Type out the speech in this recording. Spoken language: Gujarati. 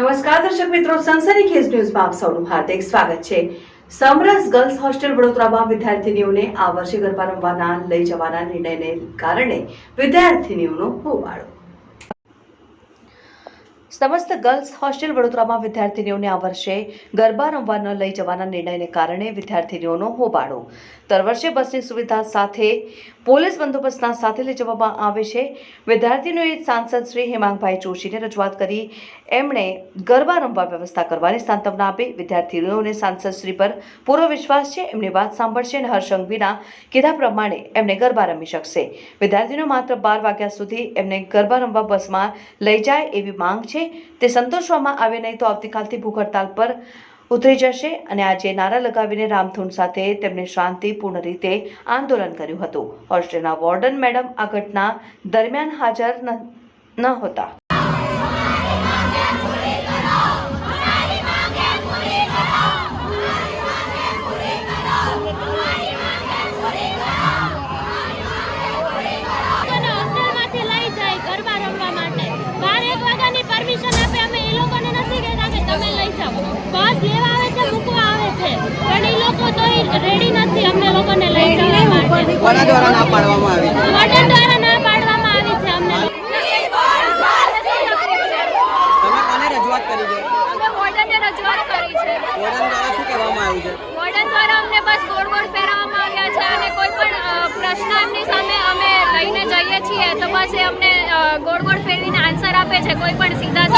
નમસ્કાર, દર્શક મિત્રો. સનસની ખેસ ન્યૂઝમાં આપ સૌનું હાર્દિક સ્વાગત છે. સમરસ ગર્લ્સ હોસ્ટેલ વડોદરામાં વિદ્યાર્થીનીઓને આ વર્ષે ગરબા રમવાના લઈ જવાના નિર્ણયને કારણે વિદ્યાર્થીનીઓનો હોબાળો. સમસ્ત ગર્લ્સ હોસ્ટેલ વડોદરામાં વિદ્યાર્થીનીઓને આ વર્ષે ગરબા રમવા ન લઈ જવાના નિર્ણયને કારણે વિદ્યાર્થીનીઓનો હોબાળો. દર વર્ષે બસની સુવિધા સાથે પોલીસ બંદોબસ્તના સાથે લઈ જવામાં આવે છે. વિદ્યાર્થીનીઓએ સાંસદ શ્રી હેમાંગભાઈ જોશીને રજૂઆત કરી, એમણે ગરબા રમવા વ્યવસ્થા કરવાની સાંત્વના આપી. વિદ્યાર્થીઓને સાંસદ શ્રી પર પૂરો વિશ્વાસ છે. એમની વાત સાંભળશે અને હર્ષંગ વિના કીધા પ્રમાણે એમને ગરબા રમી શકશે. વિદ્યાર્થીઓ માત્ર બાર વાગ્યા સુધી એમને ગરબા રમવા બસમાં લઈ જાય એવી માંગ છે. તે સંતોષવામાં આવે નહીં તો આવતીકાલથી ભૂખ હડતાલ પર ઉતરી જશે અને આજે નારા લગાવીને રામધૂન સાથે તેમણે શાંતિપૂર્ણ રીતે આંદોલન કર્યું હતું. હોસ્ટેલના વોર્ડન મેડમ આ ઘટના દરમિયાન હાજર ન ન હતા. કોના દ્વારા ના પાડવામાં આવી. છે દ્વારા ના પાડવામાં આવી છે અમને. તમે કોને રજૂઆત કરી છે? અમે વોર્ડનને રજૂઆત કરી છે. વોર્ડન દ્વારા શું કહેવામાં આવ્યું છે? વોર્ડન દ્વારા અમને બસ ગોળ ગોળ ફેરવવામાં આવ્યા છે અને કોઈ પણ પ્રશ્ન એમની સામે અમે લઈને જઈએ છીએ તો બસ એ અમને ગોળ ગોળ ફેરવીને આન્સર આપે છે. કોઈ પણ સીધા